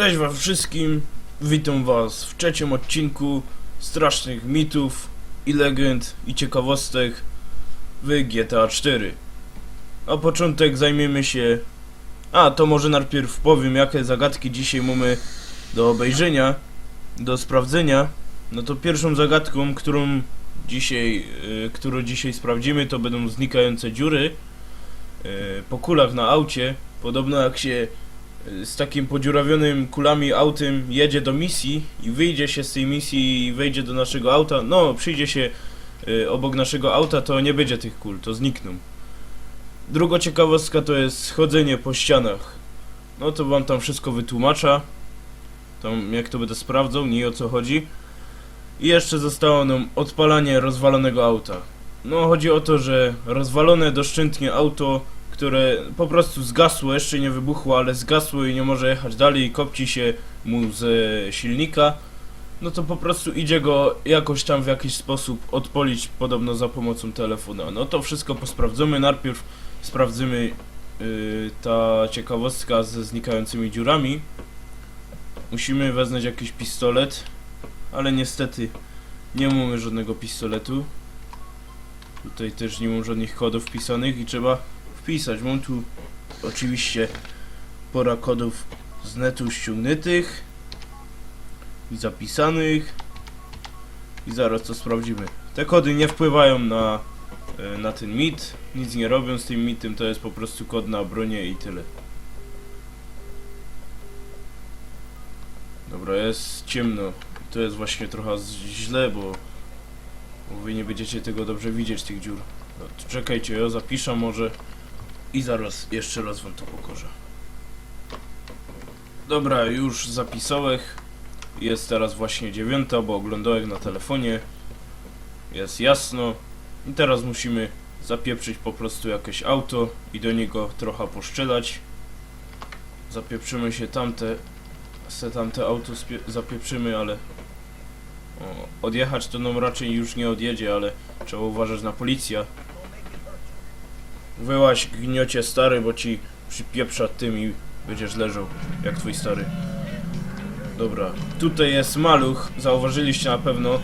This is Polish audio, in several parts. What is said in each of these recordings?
Cześć wam wszystkim, witam was w trzecim odcinku strasznych mitów i legend i ciekawostek w GTA 4. A początek zajmiemy się... A, to może najpierw powiem jakie zagadki dzisiaj mamy do obejrzenia, do sprawdzenia. No to pierwszą zagadką, którą dzisiaj, y, którą dzisiaj sprawdzimy to będą znikające dziury y, po kulach na aucie. Podobno jak się z takim podziurawionym kulami autem jedzie do misji i wyjdzie się z tej misji i wejdzie do naszego auta, no przyjdzie się y, obok naszego auta, to nie będzie tych kul, to znikną. Druga ciekawostka to jest chodzenie po ścianach. No to wam tam wszystko wytłumacza. Tam jak to będę sprawdzał, nie o co chodzi. I jeszcze zostało nam odpalanie rozwalonego auta. No chodzi o to, że rozwalone doszczętnie auto które po prostu zgasło, jeszcze nie wybuchło, ale zgasło i nie może jechać dalej kopci się mu z silnika, no to po prostu idzie go jakoś tam w jakiś sposób odpolić, podobno za pomocą telefona. No to wszystko posprawdzamy. Najpierw sprawdzimy yy, ta ciekawostka ze znikającymi dziurami. Musimy wezwać jakiś pistolet, ale niestety nie mamy żadnego pistoletu. Tutaj też nie mam żadnych kodów wpisanych i trzeba wpisać. Mam tu oczywiście pora kodów z netu ściągniętych i zapisanych i zaraz to sprawdzimy. Te kody nie wpływają na, e, na ten mit, nic nie robią z tym mitem, to jest po prostu kod na bronię i tyle. Dobra, jest ciemno. To jest właśnie trochę źle, bo, bo wy nie będziecie tego dobrze widzieć, tych dziur. No, czekajcie, ja zapiszę może. I zaraz jeszcze raz wam to pokażę. Dobra, już zapisałem. Jest teraz właśnie dziewiąta, bo oglądałem na telefonie. Jest jasno. I teraz musimy zapieprzyć po prostu jakieś auto i do niego trochę poszczelać. Zapieprzymy się tamte, se tamte auto zapieprzymy, ale o, odjechać to nam raczej już nie odjedzie, ale trzeba uważać na policję. Wyłaś gniocie stary, bo ci przypieprza tym i będziesz leżał jak twój stary. Dobra, tutaj jest maluch, zauważyliście na pewno.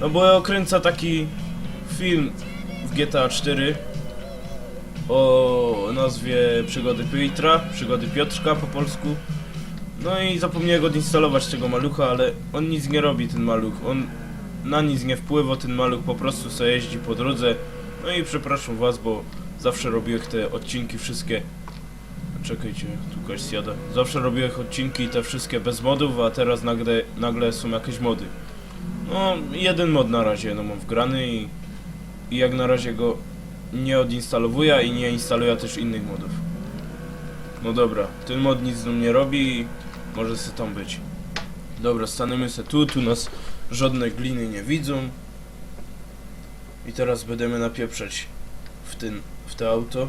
No bo okręca taki film w GTA 4 o nazwie Przygody Piotra, Przygody Piotrka po polsku. No i zapomniałem odinstalować tego malucha, ale on nic nie robi ten maluch. On na nic nie wpływa ten maluch, po prostu sobie jeździ po drodze. No i przepraszam was, bo Zawsze robiłem te odcinki wszystkie. Czekajcie, tu ktoś zjada. Zawsze robiłem odcinki te wszystkie bez modów, a teraz nagle, nagle są jakieś mody. No, jeden mod na razie no mam wgrany i, i jak na razie go nie odinstalowuję i nie instaluję też innych modów. No dobra, ten mod nic z nim nie robi i może se tam być. Dobra, stanemy se tu, tu nas żadne gliny nie widzą. I teraz będziemy napieprzeć w ten, w to auto.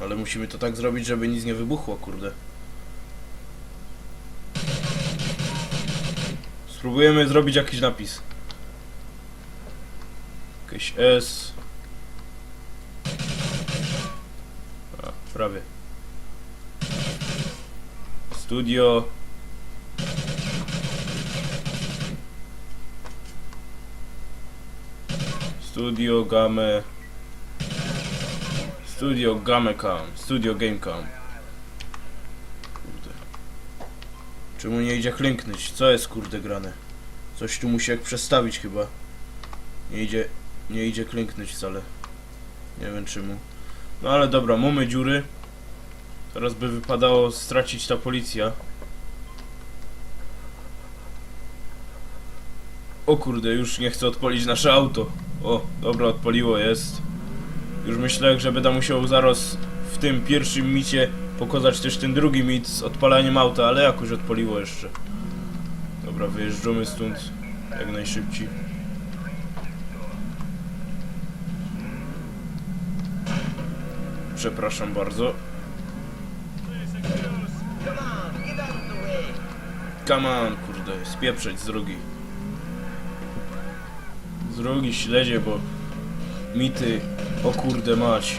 Ale musimy to tak zrobić, żeby nic nie wybuchło, kurde. Spróbujemy zrobić jakiś napis. Jakieś S. A, prawie. Studio. Studio Game. Studio Gamecam Studio Gamecam Kurde. Czemu nie idzie klęknąć? Co jest kurde grane? Coś tu musi jak przestawić chyba. Nie idzie Nie idzie klęknąć wcale. Nie wiem czemu. No ale dobra, mamy dziury. Teraz by wypadało stracić ta policja. O kurde, już nie chcę odpalić nasze auto. O, dobra, odpaliło, jest. Już myślę, że będę musiał zaraz w tym pierwszym micie pokazać też ten drugi mit z odpalaniem auta, ale jakoś odpaliło jeszcze. Dobra, wyjeżdżamy stąd jak najszybciej. Przepraszam bardzo. Come on, kurde, spieprzeć z drogi. Drogi śledzie, bo mity, o kurde mać.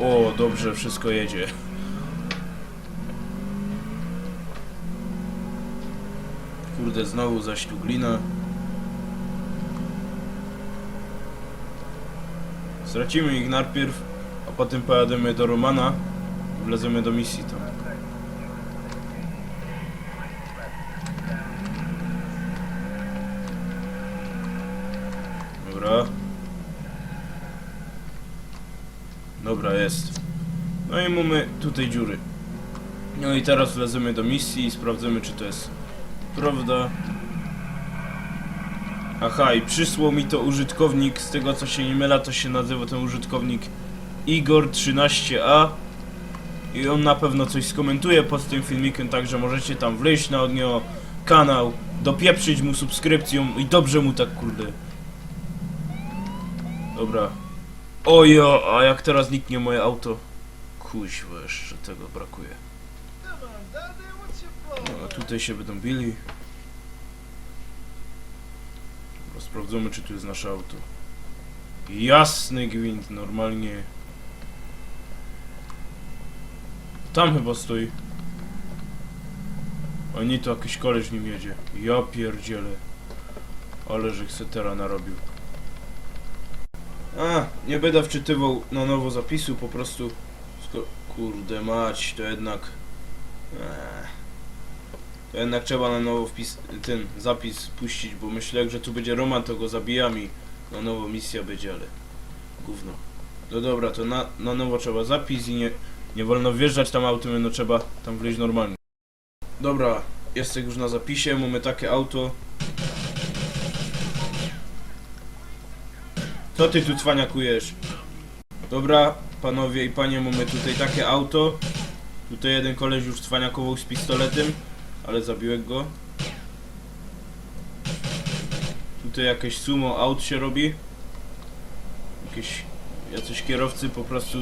O, dobrze, wszystko jedzie. Kurde, znowu zaś tu glina. Stracimy ich najpierw, a potem pojadziemy do Romana i wleziemy do misji tam. Dobra. Dobra, jest. No i mamy tutaj dziury. No i teraz wleziemy do misji i sprawdzimy, czy to jest prawda. Aha, i przysłał mi to użytkownik, z tego co się nie mylę, to się nazywa ten użytkownik Igor13A. I on na pewno coś skomentuje pod tym filmikiem, także możecie tam wleźć na niego kanał, dopieprzyć mu subskrypcją i dobrze mu tak kurde. Dobra. Ojo, a jak teraz niknie moje auto? Kuźwa, jeszcze tego brakuje. No, a tutaj się będą bili. Dobra, sprawdzamy, czy tu jest nasze auto. Jasny gwint, normalnie. Tam chyba stoi. O nie, to jakiś koleś nim jedzie. Ja pierdzielę. Ale że Xetera narobił. A, nie będę wczytywał na nowo zapisu, po prostu... Kurde mać, to jednak... Eee. To jednak trzeba na nowo wpis... ten zapis puścić, bo myślę, że tu będzie Roman, to go zabijam i na nowo misja będzie, ale... Gówno. No dobra, to na, na nowo trzeba zapis i nie, nie wolno wjeżdżać tam autem, no trzeba tam wleźć normalnie. Dobra, jestem już na zapisie, mamy takie auto. Co ty tu cwaniakujesz? Dobra, panowie i panie, mamy tutaj takie auto. Tutaj jeden koleś już cwaniakował z pistoletem, ale zabiłem go. Tutaj jakieś sumo aut się robi. Jakieś jacyś kierowcy po prostu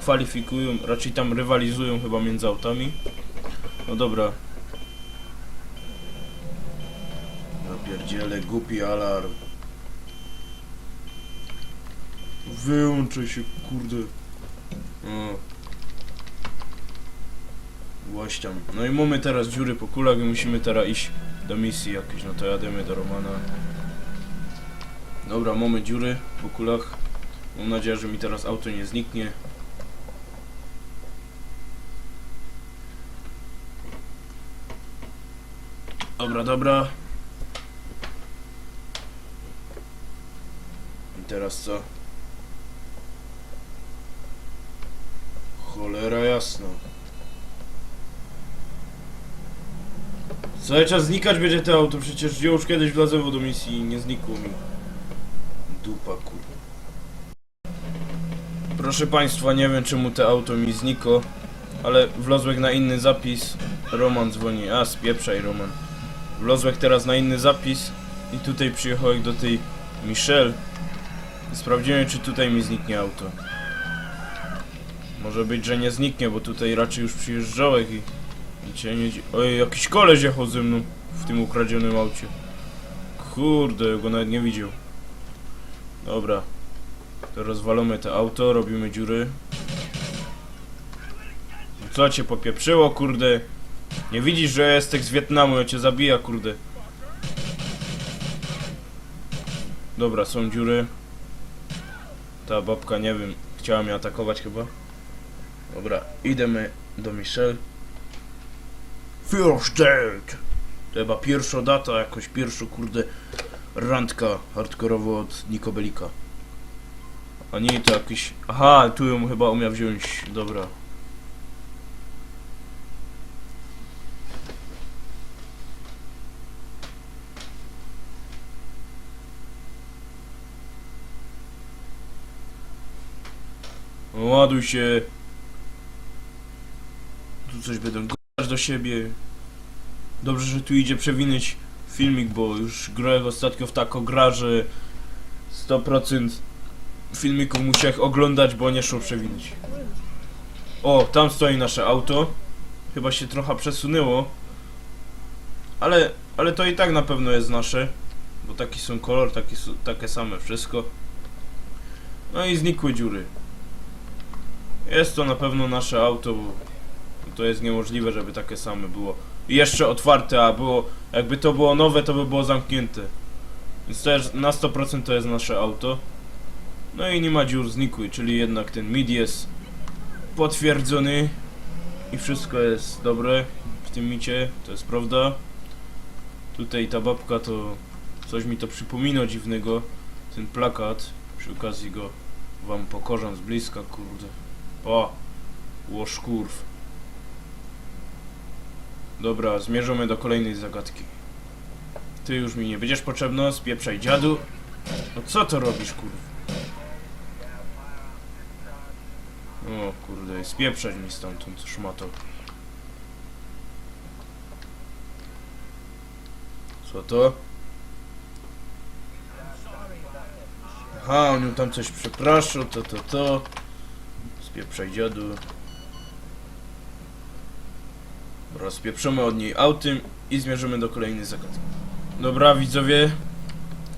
kwalifikują, raczej tam rywalizują chyba między autami. No dobra. Napierdziele, głupi alarm. Wyłączaj się, kurde. O. Łaś tam. No i mamy teraz dziury po kulach i musimy teraz iść do misji jakiejś. No to jademy do Romana. Dobra, mamy dziury po kulach. Mam nadzieję, że mi teraz auto nie zniknie. Dobra, dobra. I teraz co? Cholera jasna. Cały czas znikać będzie to auto, przecież już kiedyś wlazłem do misji i nie znikło mi. Dupa kurwa. Proszę państwa, nie wiem czemu to auto mi znikło, ale wlazłem na inny zapis. Roman dzwoni, a spieprzaj Roman. Wlazłem teraz na inny zapis i tutaj przyjechałem do tej Michelle sprawdziłem czy tutaj mi zniknie auto. Może być, że nie zniknie, bo tutaj raczej już przyjeżdżałeś i, i nie... Oj, jakiś koleś jechał ze mną w tym ukradzionym aucie. Kurde, go nawet nie widział. Dobra. To rozwalamy to auto, robimy dziury. No Co cię popieprzyło, kurde? Nie widzisz, że jesteś z Wietnamu, ja cię zabija, kurde. Dobra, są dziury. Ta babka, nie wiem, chciała mnie atakować chyba. Dobra, idziemy do Michelle. First date! To chyba pierwsza data, jakoś pierwsza, kurde, randka hardkorowo od Nikobelika. A nie, to jakiś... Aha, tu ją chyba umiał wziąć, dobra. Ładuj się. Coś będą gadać do siebie. Dobrze, że tu idzie przewinąć filmik, bo już grałem ostatnio w taką gra, że 100% filmików musiałem oglądać, bo nie szło przewinąć. O, tam stoi nasze auto. Chyba się trochę przesunęło. Ale, ale to i tak na pewno jest nasze. Bo taki są kolor, taki, są- takie same wszystko. No i znikły dziury. Jest to na pewno nasze auto, bo to jest niemożliwe, żeby takie same było. I jeszcze otwarte, a było, jakby to było nowe, to by było zamknięte. Więc to jest, na 100% to jest nasze auto. No i nie ma dziur znikły, czyli jednak ten mid jest potwierdzony i wszystko jest dobre w tym micie, to jest prawda. Tutaj ta babka to coś mi to przypomina dziwnego, ten plakat, przy okazji go wam pokorzam z bliska, kurde. O, łoszkurw. Dobra, zmierzamy do kolejnej zagadki. Ty już mi nie będziesz potrzebna, spieprzaj dziadu. No co to robisz, kurwa? O kurde, spieprzać mi stamtąd, szmato. Co to? Aha, on tam coś przepraszał, to, to, to. Spieprzaj dziadu. Dobra, spieprzymy od niej autem i zmierzymy do kolejnej zagadki. Dobra, widzowie.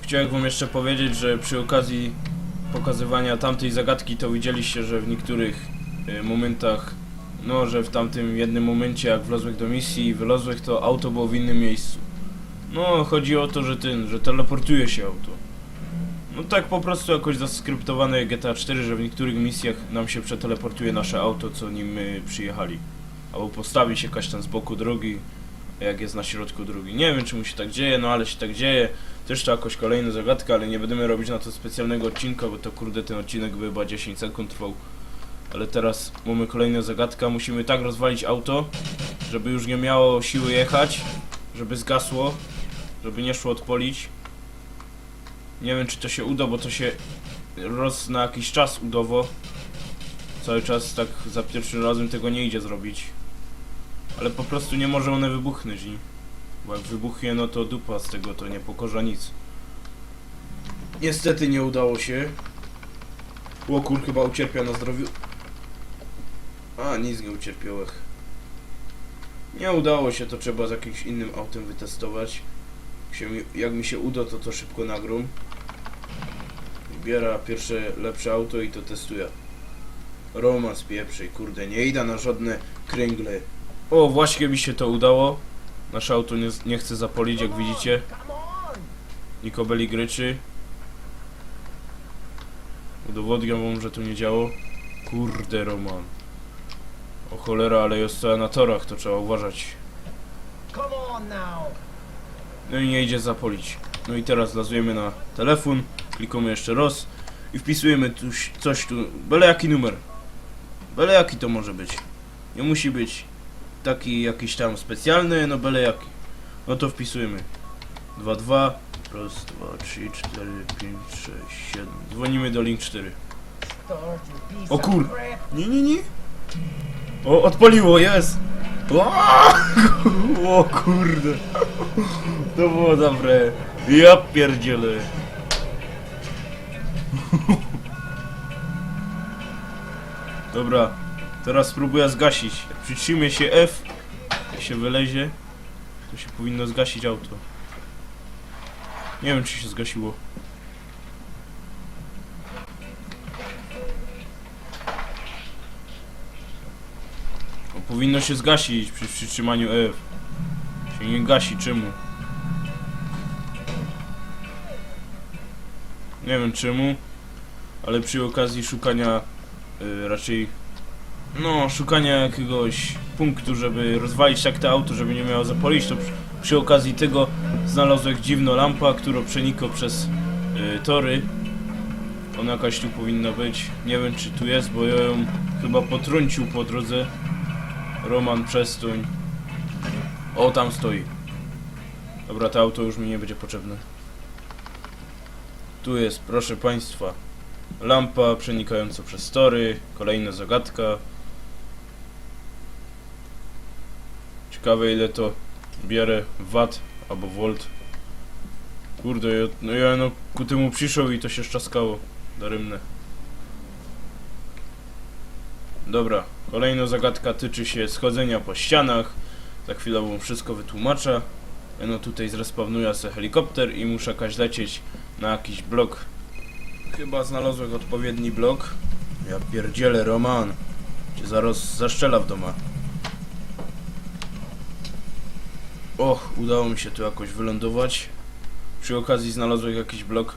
Chciałem wam jeszcze powiedzieć, że przy okazji pokazywania tamtej zagadki to widzieliście, że w niektórych y, momentach, no, że w tamtym jednym momencie jak wlazłych do misji i wylazłych, to auto było w innym miejscu. No, chodzi o to, że ten, że teleportuje się auto. No tak po prostu jakoś zaskryptowane GTA 4, że w niektórych misjach nam się przeteleportuje nasze auto, co nim my przyjechali. Albo postawi się jakaś tam z boku drogi, jak jest na środku drogi. Nie wiem, czemu się tak dzieje, no ale się tak dzieje. Też to jakoś kolejna zagadka, ale nie będziemy robić na to specjalnego odcinka, bo to kurde ten odcinek by chyba 10 sekund trwał. Ale teraz mamy kolejną zagadkę, musimy tak rozwalić auto, żeby już nie miało siły jechać, żeby zgasło, żeby nie szło odpolić. Nie wiem czy to się uda, bo to się roz na jakiś czas udało. Cały czas tak za pierwszym razem tego nie idzie zrobić. Ale po prostu nie może one wybuchnąć i bo jak wybuchnie, no to dupa z tego to nie pokorza nic. Niestety nie udało się. Łokur chyba ucierpiał na zdrowiu. A, nic nie ucierpiałech. Nie udało się, to trzeba z jakimś innym autem wytestować. Jak, mi- się uda, to to szybko nagrum. Wybiera pierwsze lepsze auto i to testuję. Romans pieprzej, kurde, nie idę na żadne kręgle. O, właśnie mi się to udało. Nasze auto nie, nie chce zapolić, jak widzicie. Nikobeli gryczy. Udowodniam wam, że to nie działo. Kurde, Roman. O cholera, ale jest to na torach, to trzeba uważać. No i nie idzie zapolić. No i teraz lazujemy na telefon, klikamy jeszcze raz i wpisujemy tu coś tu, byle jaki numer. Byle jaki to może być. Nie musi być taki jakiś tam specjalny, no byle jaki. No to wpisujemy. 2, 2, raz, 2, 3, 4, 5, 6, 7. Dzwonimy do link 4. Start your piece O kur-. Nie, nie, nie. O, odpaliło, jest! O, o kurde. To było dobre. Ja pierdzielę. Dobra, teraz spróbuję zgasić. Przytrzymie się F, jak się wylezie, to się powinno zgasić auto. Nie wiem, czy się zgasiło. No, powinno się zgasić przy przytrzymaniu F. Się nie gasi, czemu? Nie wiem czemu, ale przy okazji szukania y, raczej no, szukania jakiegoś punktu, żeby rozwalić tak to auto, żeby nie miało zapolić, to przy, przy okazji tego znalazłem dziwną lampa, która przenika przez y, tory. Ona jakaś tu powinna być. Nie wiem czy tu jest, bo ja ją chyba potrącił po drodze. Roman, przestuń. O, tam stoi. Dobra, to auto już mi nie będzie potrzebne. Tu jest, proszę Państwa, lampa przenikająca przez tory, kolejna zagadka. Ciekawe ile to bierę watt albo volt. Kurde, ja, no ja no ku temu przyszedł i to się szczaskało. Daremne. Dobra, kolejna zagadka tyczy się schodzenia po ścianach. Za chwilę wam wszystko wytłumaczę. No tutaj zrespawnuję sobie helikopter i muszę jakaś lecieć na jakiś blok. Chyba znalazłem odpowiedni blok. Ja pierdzielę Roman. Cię zaraz zaszczela w doma. Och, udało mi się tu jakoś wylądować. Przy okazji znalazłem jakiś blok,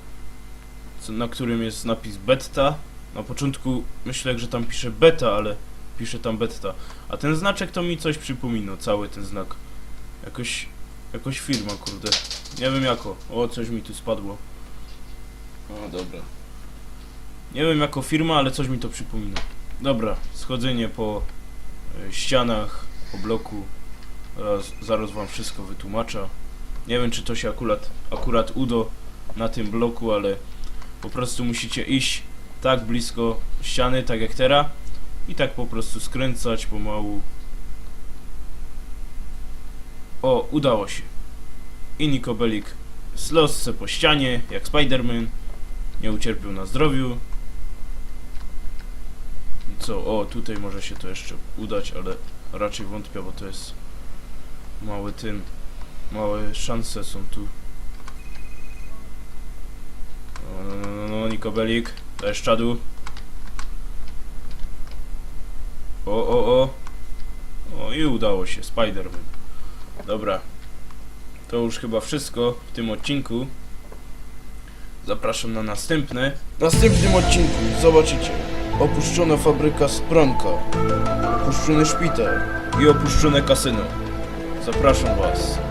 na którym jest napis beta. Na początku myślę, że tam pisze beta, ale pisze tam beta. A ten znaczek to mi coś przypomina, cały ten znak. Jakoś, jakoś firma, kurde. Nie wiem jako. O, coś mi tu spadło. O, dobra. Nie wiem jako firma, ale coś mi to przypomina. Dobra, schodzenie po e, ścianach, po bloku. Zaraz, zaraz wam wszystko wytłumaczę. Nie wiem, czy to się akurat, akurat uda na tym bloku, ale po prostu musicie iść tak blisko ściany, tak jak teraz. I tak po prostu skręcać pomału. O, udało się. I Nikobelik slosce po ścianie, jak Spider-Man. Nie ucierpiał na zdrowiu. Co? O, tutaj może się to jeszcze udać, ale raczej wątpię, bo to jest mały tym. Małe szanse są tu. No, no, no, no, Nikobelik, dajesz. O, o, o. O, i udało się, Spider-Man. Dobra. To już chyba wszystko w tym odcinku. Zapraszam na następne. W następnym odcinku zobaczycie opuszczona fabryka Spronka, opuszczony szpital i opuszczone kasyno. Zapraszam Was.